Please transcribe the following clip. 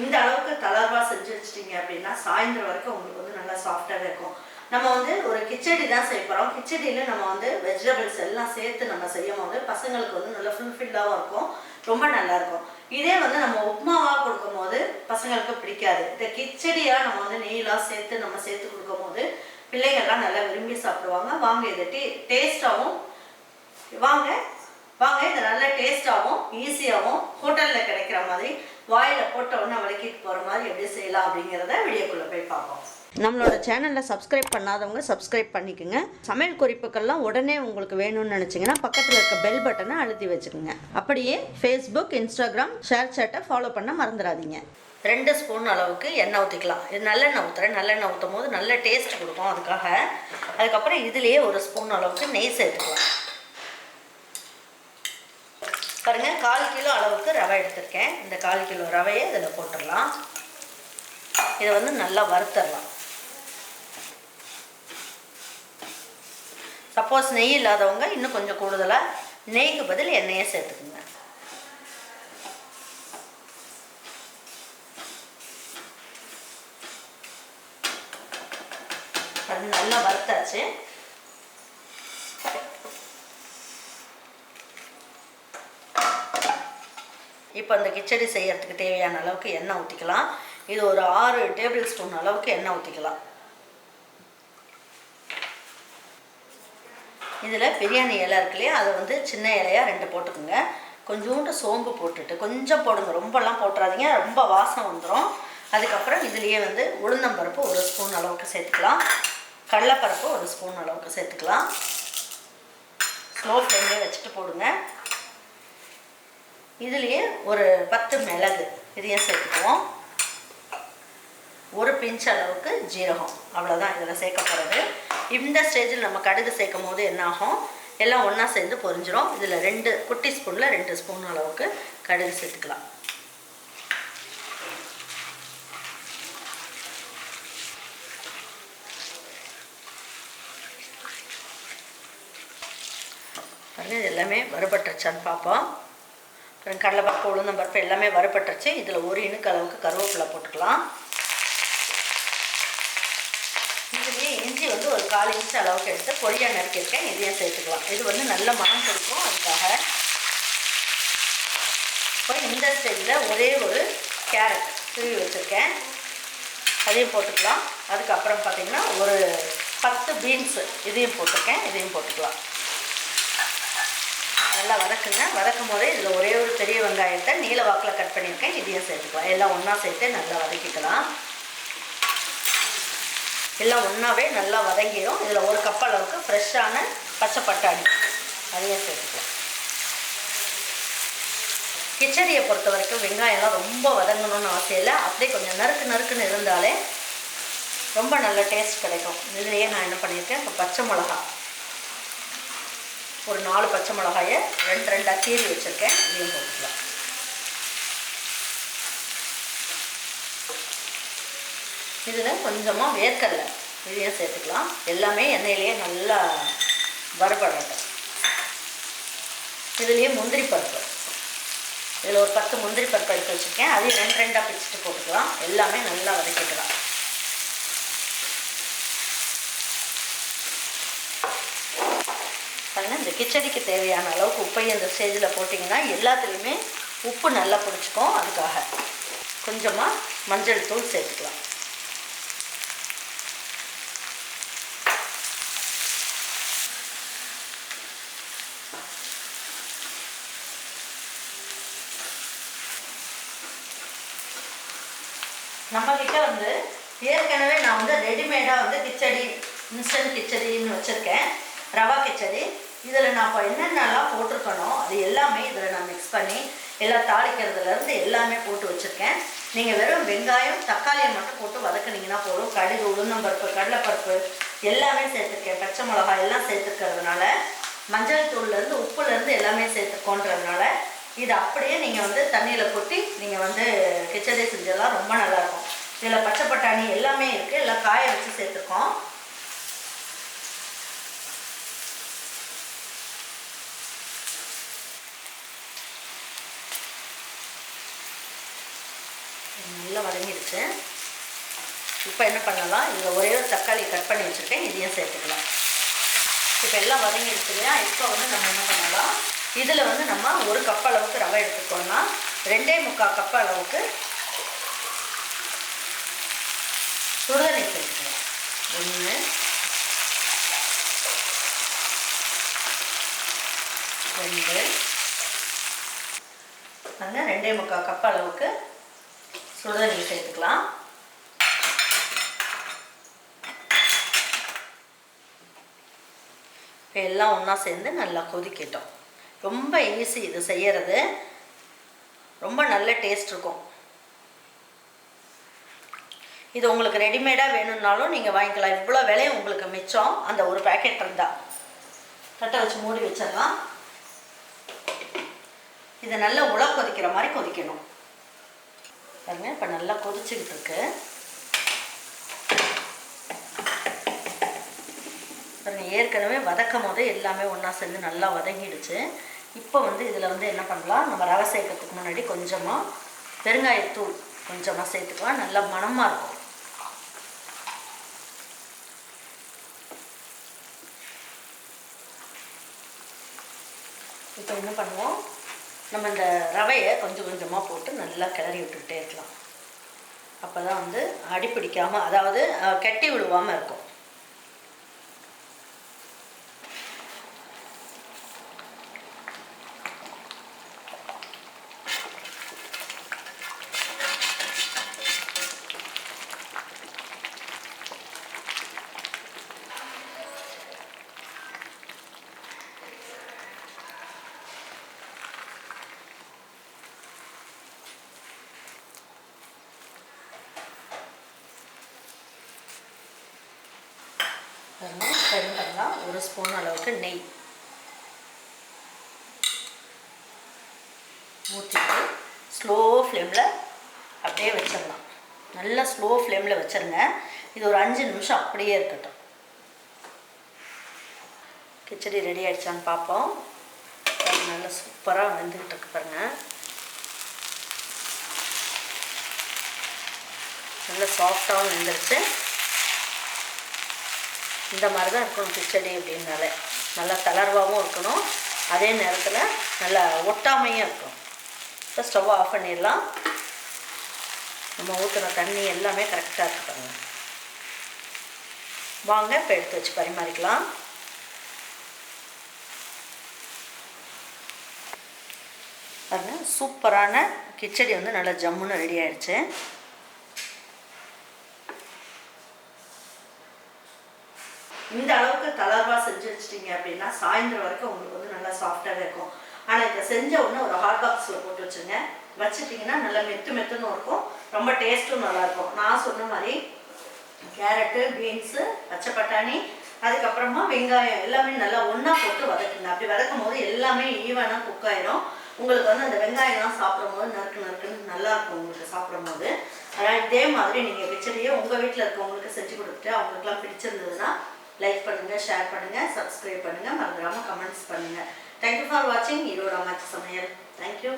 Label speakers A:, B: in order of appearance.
A: இந்த அளவுக்கு தளர்வாக செஞ்சு வச்சிட்டீங்க அப்படின்னா சாயந்தரம் வரைக்கும் உங்களுக்கு வந்து நல்லா சாஃப்டாகவே இருக்கும். நம்ம வந்து ஒரு கிச்சடி தான் செய்ய போகிறோம் கிச்சடியில் நம்ம வந்து வெஜிடபிள்ஸ் எல்லாம் சேர்த்து நம்ம செய்யும் போது பசங்களுக்கு வந்து நல்லா ஃபுல்ஃபில்லாகவும் இருக்கும். ரொம்ப நல்லாயிருக்கும் இதே வந்து நம்ம உப்புமாவாக கொடுக்கும்போது பசங்களுக்கு பிடிக்காது. இந்த கிச்சடியாக நம்ம வந்து நெய்லாம் சேர்த்து நம்ம சேர்த்து கொடுக்கும்போது பிள்ளைங்கள்லாம் நல்லா விரும்பி சாப்பிடுவாங்க. வாங்க இதை டே டேஸ்ட்டாகவும் வாங்க வாங்க இதை நல்ல டேஸ்ட்டாகவும் ஈஸியாகவும் ஹோட்டலில் கிடைக்கிற மாதிரி வாயில் போட்ட உடனே வலிக்கிட்டு போகிற மாதிரி எப்படி செய்யலாம் அப்படிங்கிறத வீடியோக்குள்ளே போய் பார்ப்போம். நம்மளோட சேனலில் சப்ஸ்கிரைப் பண்ணாதவங்க சப்ஸ்கிரைப் பண்ணிக்கோங்க. சமையல் குறிப்புக்கள்லாம் உடனே உங்களுக்கு வேணும்னு நினச்சிங்கன்னா பக்கத்தில் இருக்க பெல் பட்டனை அழுத்தி வச்சுக்கோங்க. அப்படியே ஃபேஸ்புக் இன்ஸ்டாகிராம் ஷேர் சேட்டை ஃபாலோ பண்ண மறந்துடாதீங்க. ரெண்டு ஸ்பூன் அளவுக்கு எண்ணெய் ஊற்றிக்கலாம் இது நல்லெண்ணெய் ஊற்றுறேன் நல்லெண்ணெய் ஊற்றும் போது நல்ல டேஸ்ட் கொடுக்கும் அதுக்காக. அதுக்கப்புறம் இதுலேயே ஒரு ஸ்பூன் அளவுக்கு நெய் சேர்த்துக்கலாம். பாருங்க கால் கிலோ அளவுக்கு ரவை எடுத்திருக்கேன். இந்த கால் கிலோ ரவையை இதில் போட்டுடலாம். இதை வந்து நல்லா வறுத்தரலாம் சப்போஸ் நெய் இல்லாதவங்க இன்னும் கொஞ்சம் கூடுதலாக நெய்க்கு பதில் எண்ணெயை சேர்த்துக்குங்க. நல்லா வறுத்தாச்சு. இப்போ அந்த கிச்சடி செய்கிறதுக்கு தேவையான அளவுக்கு எண்ணெய் ஊற்றிக்கலாம் இது ஒரு ஆறு டேபிள் ஸ்பூன் அளவுக்கு எண்ணெய் ஊற்றிக்கலாம் இதில் பிரியாணி இலை இருக்கு இல்லையா? அதை வந்து சின்ன இலையாக ரெண்டு போட்டுக்கோங்க. கொஞ்சோண்டு சோம்பு போட்டுட்டு கொஞ்சம் போடுங்க. ரொம்பலாம் போட்டுறாதீங்க. ரொம்ப வாசம் வந்துடும் அதுக்கப்புறம் இதுலேயே வந்து உளுந்தம்பருப்பு ஒரு ஸ்பூன் அளவுக்கு சேர்த்துக்கலாம். கடலைப்பருப்பு ஒரு ஸ்பூன் அளவுக்கு சேர்த்துக்கலாம். ஸ்லோ ஃப்ளேம்லேயே வச்சுட்டு போடுங்க. இதுலேயே ஒரு பத்து மிளகு இதையும் சேர்த்துக்குவோம். ஒரு பிஞ்ச் அளவுக்கு ஜீரகம். அவ்வளோதான் இதில் சேர்க்க போகிறது இந்த ஸ்டேஜில் நம்ம கடுகு சேர்க்கும் போது என்னாகும்? எல்லாம் ஒன்றா சேர்ந்து பொரிஞ்சிடும் இதில் ரெண்டு குட்டி ஸ்பூனில் ரெண்டு ஸ்பூன் அளவுக்கு கடுகு சேர்த்துக்கலாம். எல்லாமே வறுபட்டுருச்சான்னு பார்ப்போம் அப்புறம் கடலைப்பருப்பு உளுந்தம்பருப்பு எல்லாமே வறுபட்டுருச்சு. இதில் ஒரு இனுக்கு அளவுக்கு கருவேப்பிலை போட்டுக்கலாம். இதுலேயே இஞ்சி வந்து ஒரு கால் இன்ச்சு அளவுக்கு எடுத்து பொடியாக நறுக்கியிருக்கேன். இதையும் சேர்த்துக்கலாம். இது வந்து நல்ல மனம் கொடுக்கும் அதுக்காக. இப்போ இந்த ஸ்டேஜில் ஒரே ஒரு கேரட் துருவி வச்சுருக்கேன் அதையும் போட்டுக்கலாம். அதுக்கப்புறம் பார்த்திங்கன்னா ஒரு பத்து பீன்ஸு இதையும் போட்டிருக்கேன். இதையும் போட்டுக்கலாம். நல்லா வதக்குங்க. வதக்கும் போதே இதில் ஒரே ஒரு பெரிய வெங்காயத்தை நீல வாக்கில் கட் பண்ணியிருக்கேன். இதையும் சேர்த்துக்கலாம். எல்லாம் ஒன்றா சேர்த்து நல்லா வதக்கிக்கலாம். எல்லாம் ஒன்றாவே நல்லா வதங்கிடும் இதில் ஒரு கப் அளவுக்கு ஃப்ரெஷ்ஷான பச்சை பட்டாணி. அதையும் சேர்த்துக்கலாம். கிச்சடியை பொறுத்த வரைக்கும் வெங்காயம்லாம் ரொம்ப வதங்கணும்னு அவசியம் இல்லை. அப்படியே கொஞ்சம் நறுக்கு நறுக்குன்னு இருந்தாலே ரொம்ப நல்ல டேஸ்ட் கிடைக்கும். இதுலேயே நான் என்ன பண்ணியிருக்கேன்? இப்போ பச்சை மிளகா ஒரு நாலு பச்சை மிளகாயை ரெண்டு ரெண்டாக கீறி வச்சுருக்கேன். இதையும் போட்டுக்கலாம். இதில் கொஞ்சமாக வேர்க்கடலை இதையும் சேர்த்துக்கலாம். எல்லாமே எண்ணெயிலேயே நல்லா வறுபடட்டும். இதுலேயே முந்திரி பருப்பு. இதில் ஒரு பத்து முந்திரி பருப்பு எடுத்து வச்சுருக்கேன். அதையும் ரெண்டு ரெண்டாக பிச்சுட்டு போட்டுக்கலாம். எல்லாமே நல்லா வதக்கிக்கலாம். பாருங்க இந்த கிச்சடிக்கு தேவையான அளவுக்கு உப்பை இந்த ஸ்டேஜில் போட்டிங்கன்னா எல்லாத்துலேயுமே உப்பு நல்லா பிடிச்சிக்கும். அதுக்காக கொஞ்சமாக மஞ்சள் தூள் சேர்த்துக்கலாம். நம்மக்கிட்ட வந்து ஏற்கனவே நான் வந்து ரெடிமேடாக வந்து கிச்சடி இன்ஸ்டன்ட் கிச்சடின்னு வச்சுருக்கேன். ரவா கிச்சடி. இதில் நான் இப்போ என்னென்னலாம் போட்டிருக்கனோ அது எல்லாமே இதில் நான் மிக்ஸ் பண்ணி எல்லாம் தாளிக்கிறதுலேருந்து எல்லாமே போட்டு வச்சுருக்கேன். நீங்கள் வெறும் வெங்காயம் தக்காளியை மட்டும் போட்டு வதக்குனீங்கன்னா போதும். கடுகு உளுந்தம்பருப்பு கடலைப்பருப்பு எல்லாமே சேர்த்துருக்கேன். பச்சை மிளகாய் எல்லாம் சேர்த்துக்கிறதுனால மஞ்சள் தூள்லேருந்து உப்புலேருந்து எல்லாமே சேர்த்துக்கோன்றதுனால இது அப்படியே நீங்கள் வந்து தண்ணியில் கொட்டி நீங்கள் வந்து கிச்சடி செஞ்சதெல்லாம் ரொம்ப நல்லாயிருக்கும். இதில் பச்சை பட்டாணி எல்லாமே இருக்குது. எல்லாம் காய வச்சு சேர்த்துருக்கோம். நல்லா வதங்கிடுச்சு. இப்போ என்ன பண்ணலாம்? இதில் ஒரே ஒரு தக்காளி கட் பண்ணி வச்சுருக்கேன். இதையும் சேர்த்துக்கலாம். இப்போ எல்லாம் வதங்கிடுச்சு இல்லையா? இப்போ வந்து நம்ம என்ன பண்ணலாம்? இதில் வந்து நம்ம ஒரு கப் அளவுக்கு ரவை எடுத்துக்கோன்னா ரெண்டே முக்கால் கப் அளவுக்கு சுடுதண்ணி சேர்த்துக்கலாம். ஒன்று ரெண்டு. அங்கே ரெண்டே முக்கால் கப் அளவுக்கு சுடுதண்ணி சேர்த்துக்கலாம். இப்போ எல்லாம் ஒன்றா சேர்ந்து நல்லா கொதிக்கட்டும். ரொம்ப ஈஸி இது செய்யறது. ரொம்ப நல்ல டேஸ்ட் இருக்கும். இது உங்களுக்கு ரெடிமேடாக வேணும்னாலும் நீங்கள் வாங்கிக்கலாம். இவ்வளோ விலையும் உங்களுக்கு மிச்சம். அந்த ஒரு பேக்கெட் இருந்தால் தட்டை வச்சு மூடி வச்சிடலாம். இதை நல்லா உல கொதிக்கிற மாதிரி கொதிக்கணும். பாருங்க இப்போ நல்லா கொதிச்சுக்கிட்டு இருக்கு பாருங்க ஏற்கனவே வதக்கும் போது எல்லாமே ஒன்றா சேர்ந்து நல்லா வதங்கிடுச்சு. இப்போ வந்து இதில் வந்து என்ன பண்ணலாம்? நம்ம ரவை சேர்க்கறதுக்கு முன்னாடி கொஞ்சமாக பெருங்காயத்தூள் கொஞ்சமாக சேர்த்துக்கலாம். நல்லா மணமாக இருக்கும். இப்போ என்ன பண்ணுவோம்? நம்ம இந்த ரவையை கொஞ்சம் கொஞ்சமாக போட்டு நல்லா கிளறி விட்டுக்கிட்டே இருக்கலாம். அப்போ தான் வந்து அடி பிடிக்காமல் அதாவது கட்டி விழுவாமல் இருக்கும். பாருங்க, இப்போ ஒரு ஸ்பூன் அளவுக்கு நெய். ஊற்றிட்டு ஸ்லோ ஃப்ளேமில் அப்படியே வச்சிடலாம். நல்லா ஸ்லோ ஃப்ளேமில் வச்சிருங்க. இது ஒரு அஞ்சு நிமிஷம் அப்படியே இருக்கட்டும். கிச்சடி ரெடி ஆகிடுச்சான்னு பார்ப்போம். நல்லா சூப்பராக வெந்துக்கிட்டு இருக்கு பாருங்க. நல்லா சாஃப்டாகவும் வெந்துருச்சு. இந்த மாதிரி தான் இருக்கணும் கிச்சடி அப்படின்னாலே. நல்லா தளர்வாகவும் இருக்கணும். அதே நேரத்தில் நல்லா ஒட்டாமையும் இருக்கும் இப்போ ஸ்டவ் ஆஃப் பண்ணிடலாம். நம்ம ஊற்றுன தண்ணி எல்லாமே கரெக்டாக இருக்கு வாங்க இப்போ எடுத்து வச்சு பரிமாறிக்கலாம். பாருங்க சூப்பரான கிச்சடி வந்து நல்லா ஜம்முன்னு ரெடி ஆயிடுச்சு இந்த அளவுக்கு தளர்வாக செஞ்சு வச்சிட்டீங்க அப்படின்னா சாயந்தரம் வரைக்கும் உங்களுக்கு வந்து நல்லா சாஃப்டாகவே இருக்கும். ஆனால் இதை செஞ்ச உடனே ஒரு ஹாட் பாக்ஸில் போட்டு வச்சுங்க வச்சுட்டிங்கன்னா நல்லா மெத்து மெத்துன்னு இருக்கும். ரொம்ப டேஸ்ட்டும் நல்லாயிருக்கும். நான் சொன்ன மாதிரி கேரட்டு பீன்ஸு பச்சை பட்டாணி அதுக்கப்புறமா வெங்காயம் எல்லாமே நல்லா ஒன்றா போட்டு வதக்குங்க. அப்படி வதக்கும் போது எல்லாமே ஈவனாக குக் ஆயிடும் உங்களுக்கு வந்து அந்த வெங்காயம்லாம் சாப்பிடும் போது நறுக்கு நறுக்குன்னு நல்லா இருக்கும் உங்களுக்கு சாப்பிடும் போது அதனால் இதே மாதிரி நீங்கள் கிச்சடியை உங்கள் வீட்டில் இருக்கவங்களுக்கு செஞ்சு கொடுத்துட்டு அவங்களுக்குலாம் பிடிச்சிருந்ததுன்னா லைக் பண்ணுங்கள் ஷேர் பண்ணுங்கள் சப்ஸ்கிரைப் பண்ணுங்கள் மறந்துடாமல் கமெண்ட்ஸ் பண்ணுங்கள் தேங்க்யூ ஃபார் வாட்சிங் ஈரோட அம்மாச்சி சமையல். தேங்க்யூ